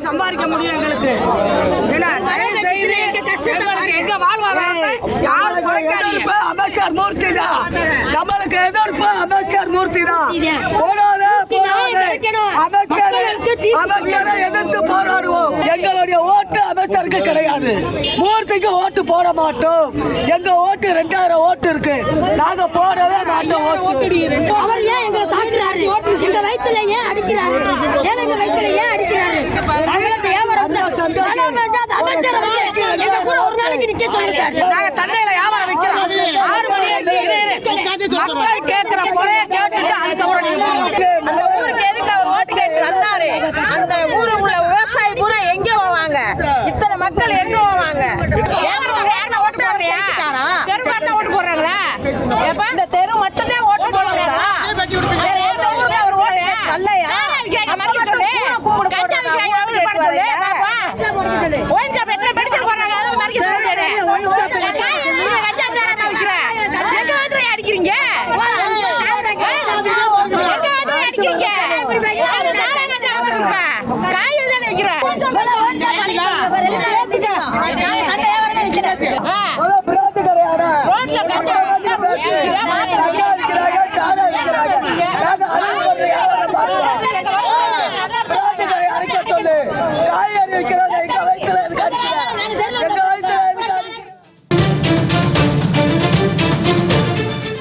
தான் சம்பாதிக்க முடியும் எங்களுக்கு. எங்க வாழ்வாதாரத்தை. அமைச்சர் மூர்த்தி தான் நம்மளுக்கு எதிர்ப்பு அமைச்சர் மூர்த்தி தான் போராடு அமைச்சர் அமைச்சரை எதிர்த்து போராடுவோம். அமைச்சருக்கு கிடையாது மூர்த்திக்கு ஓட்டு போட மாட்டோம் எங்க ஓட்டு ரெண்டாயிரம் ஓட்டு இருக்கு நாங்க போடவே மாட்டோம் ஓட்டு அவர் ஏன் எங்களை தாக்குறாரு எங்க வயித்துல ஏன் அடிக்கிறாரு ஏன் எங்க வயித்துல ஏன் அடிக்கிறாரு எங்க கூட ஒரு நாளைக்கு நிக்க சொல்லுங்க நாங்க சந்தையில வியாபாரம் வைக்கிறோம் ஆறு மணி இரு, இரு, இரு. மக்கள் கேட்கிற குறைய கேட்டுட்டு அதுக்கப்புறம் நீங்க போங்க. அந்த ஊருக்கு எதுக்கு அவர் ஓட்டு கேட்டு வந்தாரு அந்த விவசாயி பூரா எங்க போவாங்க இத்தனை மக்கள் எங்க போவாங்க ஓட்டு போடுறியா தெருவாரன ஓட்டு போடுறாங்களா இந்த தெரு மட்டும் தான் ஓட்டு போடுறாங்களா வேற எந்த ஊருக்கு அவர் ஓட்டு அல்லையா மக்கள் மட்டும் ஊரை கும்பிட போடுறாங்க ஓட்டு கேட்டு வரீங்க. ஒயின் ஷாப் எத்தனை பென்சில் போடுறாங்க அதை மறிக்க சொல்லுங்க கஞ்சா சாராண்ணா விற்கிறேன் எங்க வந்து அடிக்கிறீங்க எங்க வந்து அடிக்கிறீங்க அது சாரா விற்கிறீங்க காயில் தானே கிடையாது ரோட்ல கஞ்சா வித்தா விற்கிறீங்க,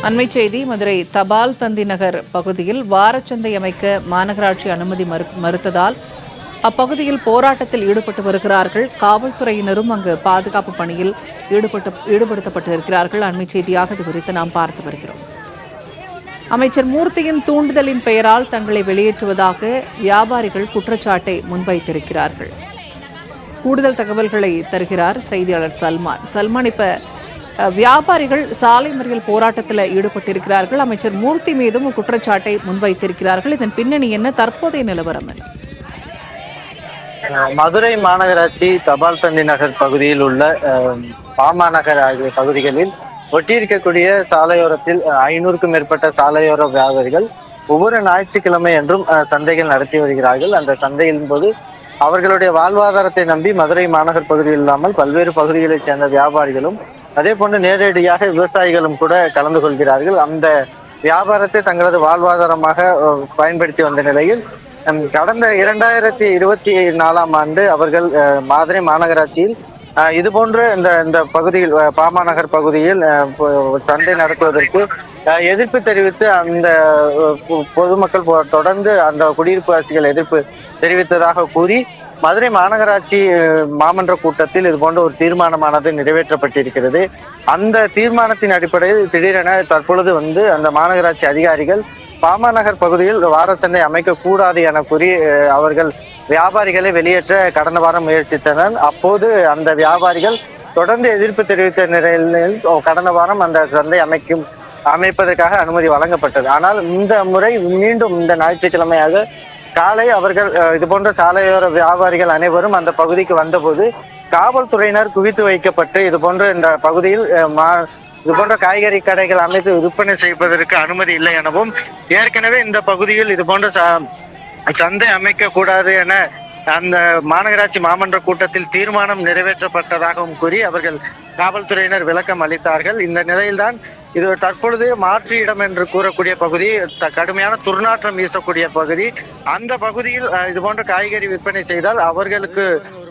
அண்மைச் செய்தி மதுரை தபால் தந்தி நகர் பகுதியில் வாரச்சந்தை அமைக்க மாநகராட்சி அனுமதி மறு- மறுத்ததால் அப்பகுதியில் போராட்டத்தில் ஈடுபட்டு வருகிறார்கள். காவல்துறையினரும் அங்கு பாதுகாப்பு பணியில் ஈடுபட்டு ஈடுபடுத்தப்பட்டு இருக்கிறார்கள் செய்தியாக இது குறித்து நாம் பார்த்து வருகிறோம். அமைச்சர் மூர்த்தியின் தூண்டுதலின் பெயரால் தங்களை வெளியேற்றுவதாக வியாபாரிகள் குற்றச்சாட்டை முன்வைத்திருக்கிறார்கள். கூடுதல் தகவல்களை தருகிறார் செய்தியாளர் சல்மான். சல்மான் இப்போ வியாபாரிகள் சாலை மறியல் போராட்டத்தில் ஈடுபட்டிருக்கிறார்கள். அமைச்சர் மூர்த்தி மீதும் குற்றச்சாட்டை முன்வைத்திருக்கிறார்கள். இதன் பின்னணி என்ன? தற்போதைய நிலவரம் மதுரை மாநகராட்சி தபால் தந்தி நகர் பகுதியில் உள்ள பாமா நகர் ஆகிய பகுதிகளில் ஒட்டியிருக்கக்கூடிய சாலையோரத்தில் ஐநூறுக்கும் மேற்பட்ட சாலையோர வியாபாரிகள் ஒவ்வொரு ஞாயிற்றுக்கிழமை என்றும் சந்தைகள் நடத்தி வருகிறார்கள். அந்த சந்தையின் போது அவர்களுடைய வாழ்வாதாரத்தை நம்பி மதுரை மாநகர் பகுதியில் இல்லாமல் பல்வேறு பகுதிகளைச் சேர்ந்த வியாபாரிகளும் அதே போன்று நேரடியாக விவசாயிகளும் கூட கலந்து கொள்கிறார்கள். அந்த வியாபாரத்தை தங்களது வாழ்வாதாரமாக பயன்படுத்தி வந்த நிலையில் கடந்த இரண்டாயிரத்தி இருபத்தி நாலாம் ஆண்டு அவர்கள் அஹ், மாநகராட்சியில் அஹ், இது போன்ற இந்த இந்த பகுதியில் பாமாநகர் பகுதியில் அஹ், நடத்துவதற்கு அஹ், எதிர்ப்பு தெரிவித்து அந்த பொ- பொதுமக்கள் தொடர்ந்து அந்த குடியிருப்பு வாசிகள் எதிர்ப்பு தெரிவித்ததாக கூறி மதுரை மாநகராட்சி மாமன்ற கூட்டத்தில் இது போன்ற ஒரு தீர்மானமானது நிறைவேற்றப்பட்டிருக்கிறது. அந்த தீர்மானத்தின் அடிப்படையில் திடீரென தற்பொழுது வந்து அந்த மாநகராட்சி அதிகாரிகள் பாமநகர் பகுதியில் வாரச்சந்தை அமைக்கக்கூடாது என கூறி அவர்கள் வியாபாரிகளை வெளியேற்ற கடந்த வாரம் முயற்சித்தனர். அப்போது அந்த வியாபாரிகள் தொடர்ந்து எதிர்ப்பு தெரிவித்த நிலையில் கடந்த வாரம் அந்த சந்தை அமைக்கும் அமைப்பதற்காக அனுமதி வழங்கப்பட்டது. ஆனால் இந்த முறை மீண்டும் இந்த ஞாயிற்றுக்கிழமையாக காலை அவர்கள் இது போன்ற சாலையோர வியாபாரிகள் அனைவரும் அந்த பகுதிக்கு வந்தபோது காவல்துறையினர் குவித்து வைக்கப்பட்டு இது போன்ற இந்த பகுதியில் மா இது போன்ற காய்கறி கடைகள் அமைத்து விற்பனை செய்வதற்கு அனுமதி இல்லை எனவும் ஏற்கனவே இந்த பகுதியில் இது போன்ற ச- சந்தை அமைக்க கூடாது என அந்த மாநகராட்சி மாமன்ற கூட்டத்தில் தீர்மானம் நிறைவேற்றப்பட்டதாகவும் கூறி அவர்கள் காவல்துறையினர் விளக்கம் அளித்தார்கள். இந்த நிலையில்தான் இது தற்பொழுது மாற்று இடம் என்று கூறக்கூடிய பகுதி கடுமையான துர்நாற்றம் வீசக்கூடிய பகுதி. அந்த பகுதியில் இது போன்ற காய்கறி விற்பனை செய்தால் அவர்களுக்கு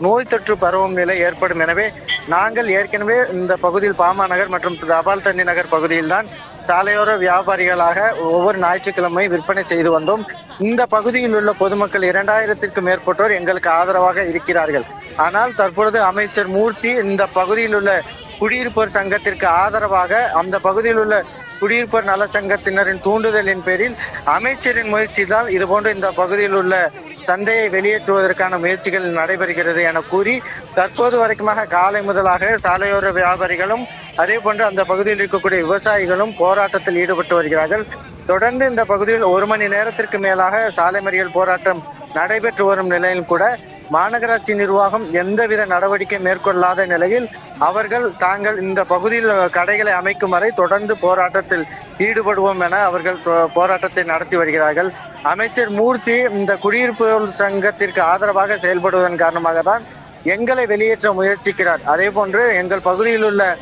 நோய் தொற்று பரவும் நிலை ஏற்படும். எனவே நாங்கள் ஏற்கனவே இந்த பகுதியில் பாமா நகர் மற்றும் தபால் தந்தி நகர் பகுதியில்தான் சாலையோர வியாபாரிகளாக ஒவ்வொரு ஞாயிற்றுக்கிழமை விற்பனை செய்து வந்தோம். இந்த பகுதியில் உள்ள பொதுமக்கள் இரண்டாயிரத்திற்கும் மேற்பட்டோர் எங்களுக்கு ஆதரவாக இருக்கிறார்கள். ஆனால் தற்பொழுது அமைச்சர் மூர்த்தி இந்த பகுதியில் உள்ள குடியிருப்போர் சங்கத்திற்கு ஆதரவாக அந்த பகுதியில் உள்ள குடியிருப்போர் நல சங்கத்தினரின் தூண்டுதலின் பேரில் அமைச்சரின் முயற்சியால் இதுபோன்ற இந்த பகுதியில் உள்ள சந்தையை வெளியேற்றுவதற்கான முயற்சிகள் நடைபெறுகிறது என கூறி தற்போது வரைக்குமாக காலை முதலாக சாலையோர வியாபாரிகளும் அதே போன்று அந்த பகுதியில் இருக்கக்கூடிய விவசாயிகளும் போராட்டத்தில் ஈடுபட்டு வருகிறார்கள். தொடர்ந்து இந்த பகுதியில் ஒரு மணி நேரத்திற்கு மேலாக சாலை மறியல் போராட்டம் நடைபெற்று வரும் நிலையில் கூட மாநகராட்சி நிர்வாகம் எந்தவித நடவடிக்கை மேற்கொள்ளாத நிலையில் அவர்கள் தாங்கள் இந்த பகுதியில் கடைகளை அமைக்கும் வரை தொடர்ந்து போராட்டத்தில் ஈடுபடுவோம் என அவர்கள் போ- போராட்டத்தை நடத்தி வருகிறார்கள். அமைச்சர் மூர்த்தி இந்த குடியிருப்பு சங்கத்திற்கு ஆதரவாக செயல்படுவதன் காரணமாக தான் எங்களை வெளியேற்ற முயற்சிக்கிறார். அதே போன்று எங்கள் பகுதியில் உள்ள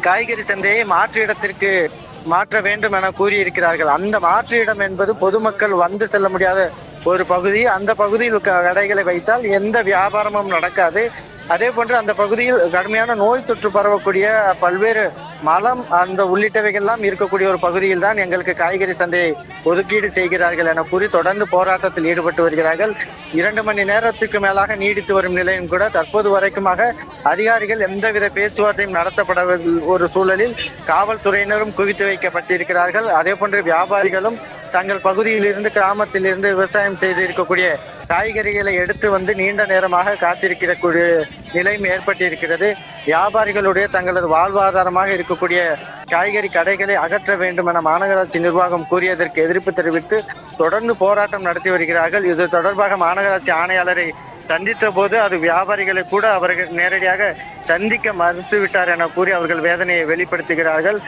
காய்கறி சந்தையை மாற்று இடத்திற்கு மாற்ற வேண்டும் என கூறியிருக்கிறார்கள். அந்த மாற்று இடம் என்பது பொதுமக்கள் வந்து செல்ல முடியாத ஒரு பகுதி அந்த பகுதியில் க- கடைகளை வைத்தால் எந்த வியாபாரமும் நடக்காது. அதே போன்று அந்த பகுதியில் கடுமையான நோய் தொற்று பரவக்கூடிய பல்வேறு மலம் அந்த உள்ளிட்டவைகள்லாம் இருக்கக்கூடிய ஒரு பகுதியில் தான் எங்களுக்கு காய்கறி சந்தையை ஒதுக்கீடு செய்கிறார்கள் என கூறி தொடர்ந்து போராட்டத்தில் ஈடுபட்டு வருகிறார்கள். இரண்டு மணி நேரத்துக்கு மேலாக நீடித்து வரும் நிலையும் கூட தற்போது வரைக்குமாக அதிகாரிகள் எந்தவித பேச்சுவார்த்தையும் நடத்தப்பட ஒரு சூழலில் காவல்துறையினரும் குவித்து வைக்கப்பட்டிருக்கிறார்கள். அதே போன்று வியாபாரிகளும் தங்கள் பகுதியில் இருந்து கிராமத்தில் இருந்து விவசாயம் செய்து இருக்கக்கூடிய காய்கறிகளை எடுத்து வந்து நீண்ட நேரமாக காத்திருக்கிற நிலையும் ஏற்பட்டிருக்கிறது. வியாபாரிகளுடைய தங்களது வாழ்வாதாரமாக இருக்கக்கூடிய காய்கறி கடைகளை அகற்ற வேண்டும் என மாநகராட்சி நிர்வாகம் கூறியதற்கு எதிர்ப்பு தெரிவித்து தொடர்ந்து போராட்டம் நடத்தி வருகிறார்கள். இது தொடர்பாக மாநகராட்சி ஆணையாளரை சந்தித்த போது அது வியாபாரிகளை கூட அவர்கள் நேரடியாக சந்திக்க மறுத்துவிட்டார் என கூறி அவர்கள் வேதனையை வெளிப்படுத்துகிறார்கள்.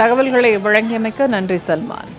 தகவல்களை வழங்கியமைக்க நன்றி சல்மான்.